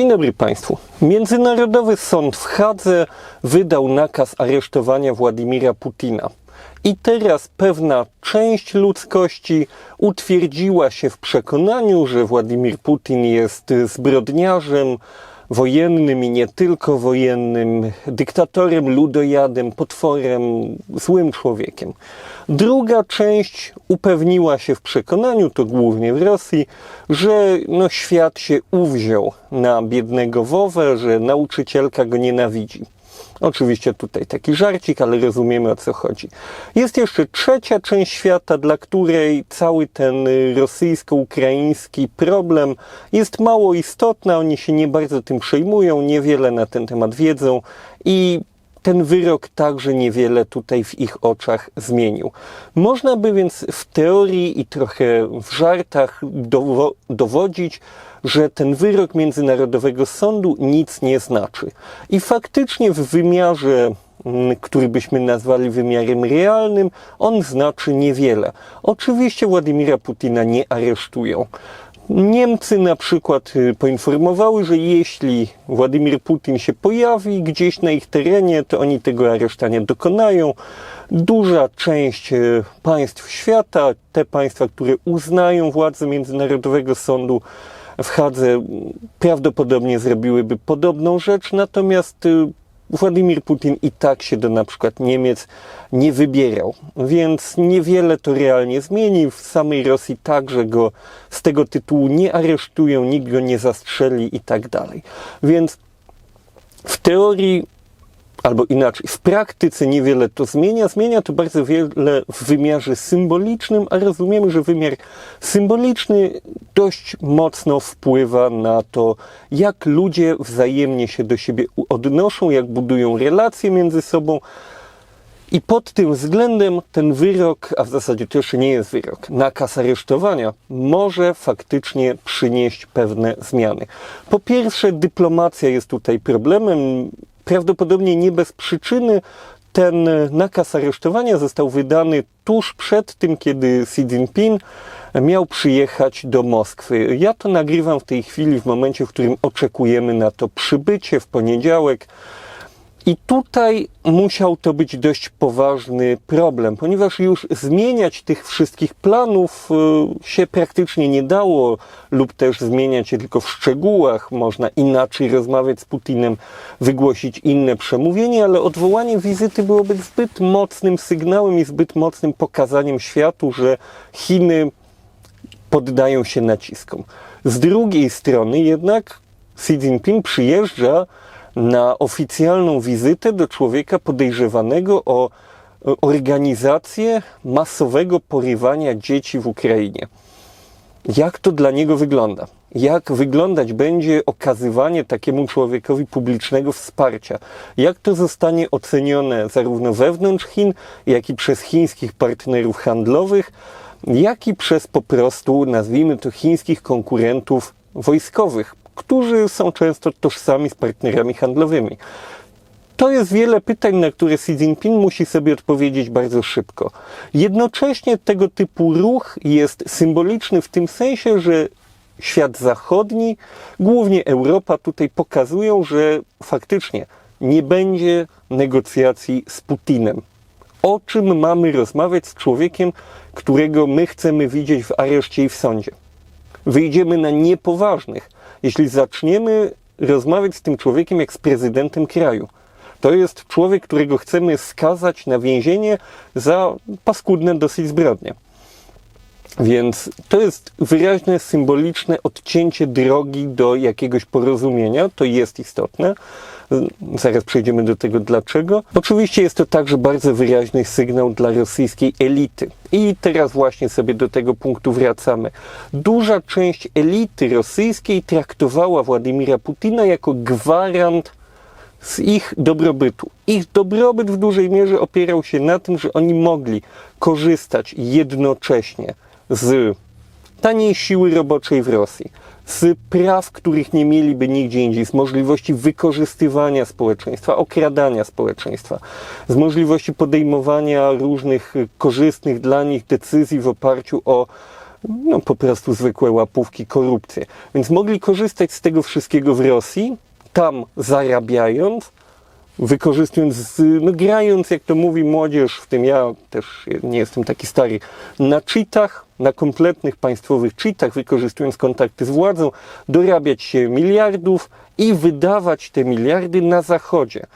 Dzień dobry Państwu. Międzynarodowy Sąd w Hadze wydał nakaz aresztowania Władimira Putina. I teraz pewna część ludzkości utwierdziła się w przekonaniu, że Władimir Putin jest zbrodniarzem wojennym i nie tylko wojennym, dyktatorem, ludojadem, potworem, złym człowiekiem. Druga część upewniła się w przekonaniu, to głównie w Rosji, że no, świat się uwziął na biednego Wowę, że nauczycielka go nienawidzi. Oczywiście tutaj taki żarcik, ale rozumiemy o co chodzi. Jest jeszcze trzecia część świata, dla której cały ten rosyjsko-ukraiński problem jest mało istotny. Oni się nie bardzo tym przejmują, niewiele na ten temat wiedzą i ten wyrok także niewiele tutaj w ich oczach zmienił. Można by więc w teorii i trochę w żartach dowo- dowodzić, że ten wyrok Międzynarodowego Sądu nic nie znaczy. I faktycznie w wymiarze, mm, który byśmy nazwali wymiarem realnym, on znaczy niewiele. Oczywiście Władimira Putina nie aresztują. Niemcy na przykład y, poinformowały, że jeśli Władimir Putin się pojawi gdzieś na ich terenie, to oni tego aresztania dokonają. Duża część y, państw świata, te państwa, które uznają władzę Międzynarodowego Sądu w Hadze, prawdopodobnie zrobiłyby podobną rzecz, natomiast y, Władimir Putin i tak się do na przykład Niemiec nie wybierał, więc niewiele to realnie zmieni. W samej Rosji także go z tego tytułu nie aresztują, nikt go nie zastrzeli i tak dalej. Więc w teorii albo inaczej, w praktyce niewiele to zmienia. Zmienia to bardzo wiele w wymiarze symbolicznym, a rozumiemy, że wymiar symboliczny dość mocno wpływa na to, jak ludzie wzajemnie się do siebie odnoszą, jak budują relacje między sobą. I pod tym względem ten wyrok, a w zasadzie to jeszcze nie jest wyrok, nakaz aresztowania, może faktycznie przynieść pewne zmiany. Po pierwsze, dyplomacja jest tutaj problemem prawdopodobnie nie bez przyczyny ten nakaz aresztowania został wydany tuż przed tym, kiedy Xi Jinping miał przyjechać do Moskwy. Ja to nagrywam w tej chwili, w momencie, w którym oczekujemy na to przybycie w poniedziałek. I tutaj musiał to być dość poważny problem, ponieważ już zmieniać tych wszystkich planów y, się praktycznie nie dało, lub też zmieniać je tylko w szczegółach. Można inaczej rozmawiać z Putinem, wygłosić inne przemówienie, ale odwołanie wizyty byłoby zbyt mocnym sygnałem i zbyt mocnym pokazaniem światu, że Chiny poddają się naciskom. Z drugiej strony jednak Xi Jinping przyjeżdża na oficjalną wizytę do człowieka podejrzewanego o organizację masowego porywania dzieci w Ukrainie. Jak to dla niego wygląda? Jak wyglądać będzie okazywanie takiemu człowiekowi publicznego wsparcia? Jak to zostanie ocenione zarówno wewnątrz Chin, jak i przez chińskich partnerów handlowych, jak i przez po prostu, nazwijmy to, chińskich konkurentów wojskowych, którzy są często tożsami z partnerami handlowymi. To jest wiele pytań, na które Xi Jinping musi sobie odpowiedzieć bardzo szybko. Jednocześnie tego typu ruch jest symboliczny w tym sensie, że świat zachodni, głównie Europa, tutaj pokazują, że faktycznie nie będzie negocjacji z Putinem. O czym mamy rozmawiać z człowiekiem, którego my chcemy widzieć w areszcie i w sądzie? Wyjdziemy na niepoważnych, jeśli zaczniemy rozmawiać z tym człowiekiem jak z prezydentem kraju. To jest człowiek, którego chcemy skazać na więzienie za paskudne dosyć zbrodnie. Więc to jest wyraźne, symboliczne odcięcie drogi do jakiegoś porozumienia. To jest istotne. Zaraz przejdziemy do tego dlaczego. Oczywiście jest to także bardzo wyraźny sygnał dla rosyjskiej elity. I teraz właśnie sobie do tego punktu wracamy. Duża część elity rosyjskiej traktowała Władimira Putina jako gwarant z ich dobrobytu. Ich dobrobyt w dużej mierze opierał się na tym, że oni mogli korzystać jednocześnie z taniej siły roboczej w Rosji, z praw, których nie mieliby nigdzie indziej, z możliwości wykorzystywania społeczeństwa, okradania społeczeństwa, z możliwości podejmowania różnych korzystnych dla nich decyzji w oparciu o no po prostu zwykłe łapówki, korupcję. Więc mogli korzystać z tego wszystkiego w Rosji, tam zarabiając, wykorzystując, no grając, jak to mówi młodzież, w tym ja też nie jestem taki stary, na cheatach, na kompletnych państwowych cheatach, wykorzystując kontakty z władzą, dorabiać się miliardów i wydawać te miliardy na zachodzie.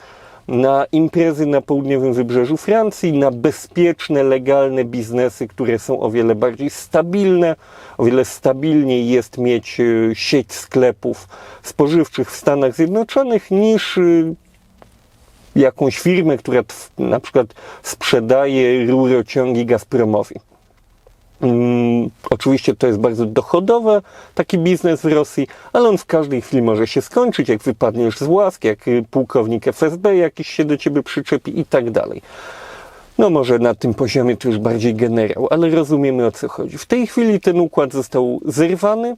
Na imprezy na południowym wybrzeżu Francji, na bezpieczne, legalne biznesy, które są o wiele bardziej stabilne. O wiele stabilniej jest mieć e, sieć sklepów spożywczych w Stanach Zjednoczonych niż e, jakąś firmę, która na przykład sprzedaje rurociągi Gazpromowi. Mm, oczywiście to jest bardzo dochodowe, taki biznes w Rosji, ale on w każdej chwili może się skończyć, jak wypadniesz z łask, jak y, pułkownik FSB jakiś się do ciebie przyczepi i tak dalej. No może na tym poziomie to już bardziej generał, ale rozumiemy o co chodzi. W tej chwili ten układ został zerwany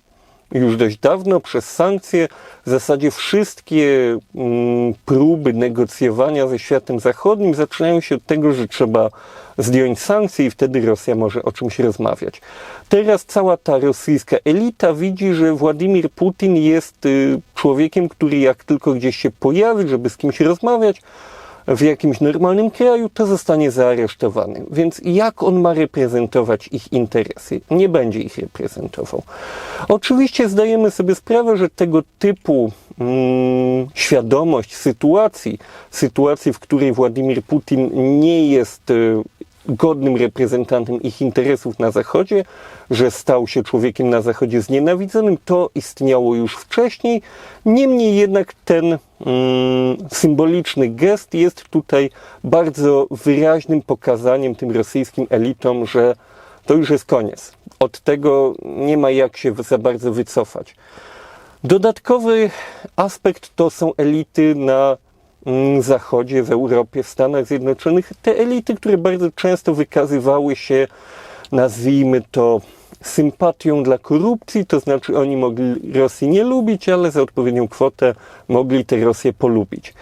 już dość dawno przez sankcje. W zasadzie wszystkie mm, próby negocjowania ze światem zachodnim zaczynają się od tego, że trzeba zdjąć sankcje i wtedy Rosja może o czymś rozmawiać. Teraz cała ta rosyjska elita widzi, że Władimir Putin jest y, człowiekiem, który jak tylko gdzieś się pojawi, żeby z kimś rozmawiać, w jakimś normalnym kraju, to zostanie zaaresztowany. Więc jak on ma reprezentować ich interesy? Nie będzie ich reprezentował. Oczywiście zdajemy sobie sprawę, że tego typu mm, świadomość sytuacji, sytuacji, w której Władimir Putin nie jest y, godnym reprezentantem ich interesów na Zachodzie, że stał się człowiekiem na Zachodzie znienawidzonym, to istniało już wcześniej. Niemniej jednak ten mm, symboliczny gest jest tutaj bardzo wyraźnym pokazaniem tym rosyjskim elitom, że to już jest koniec. Od tego nie ma jak się za bardzo wycofać. Dodatkowy aspekt to są elity na Zachodzie, w Europie, w Stanach Zjednoczonych. Te elity, które bardzo często wykazywały się, nazwijmy to, sympatią dla korupcji, to znaczy oni mogli Rosji nie lubić, ale za odpowiednią kwotę mogli tę Rosję polubić.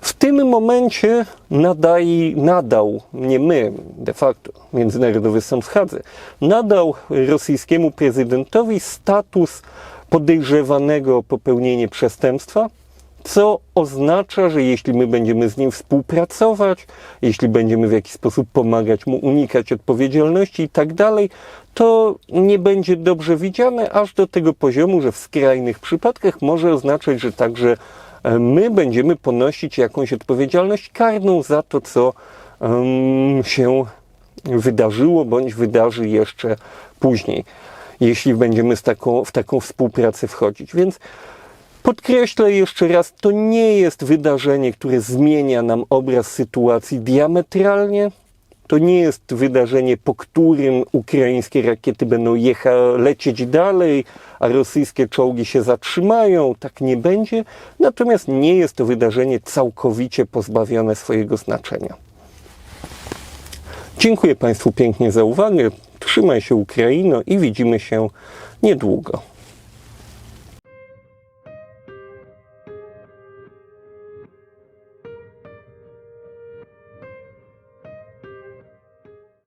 W tym momencie nadaj, nadał, nie my, de facto, Międzynarodowy Sąd w Hadze, nadał rosyjskiemu prezydentowi status podejrzewanego o popełnienie przestępstwa, co oznacza, że jeśli my będziemy z nim współpracować, jeśli będziemy w jakiś sposób pomagać mu unikać odpowiedzialności i tak dalej, to nie będzie dobrze widziane, aż do tego poziomu, że w skrajnych przypadkach może oznaczać, że także e, my będziemy ponosić jakąś odpowiedzialność karną za to, co em, się wydarzyło bądź wydarzy jeszcze później, jeśli będziemy z taką, w taką współpracę wchodzić. Więc Podkreślę jeszcze raz, to nie jest wydarzenie, które zmienia nam obraz sytuacji diametralnie. To nie jest wydarzenie, po którym ukraińskie rakiety będą jecha- lecieć dalej, a rosyjskie czołgi się zatrzymają. Tak nie będzie. Natomiast nie jest to wydarzenie całkowicie pozbawione swojego znaczenia. Dziękuję Państwu pięknie za uwagę. Trzymaj się Ukraino i widzimy się niedługo.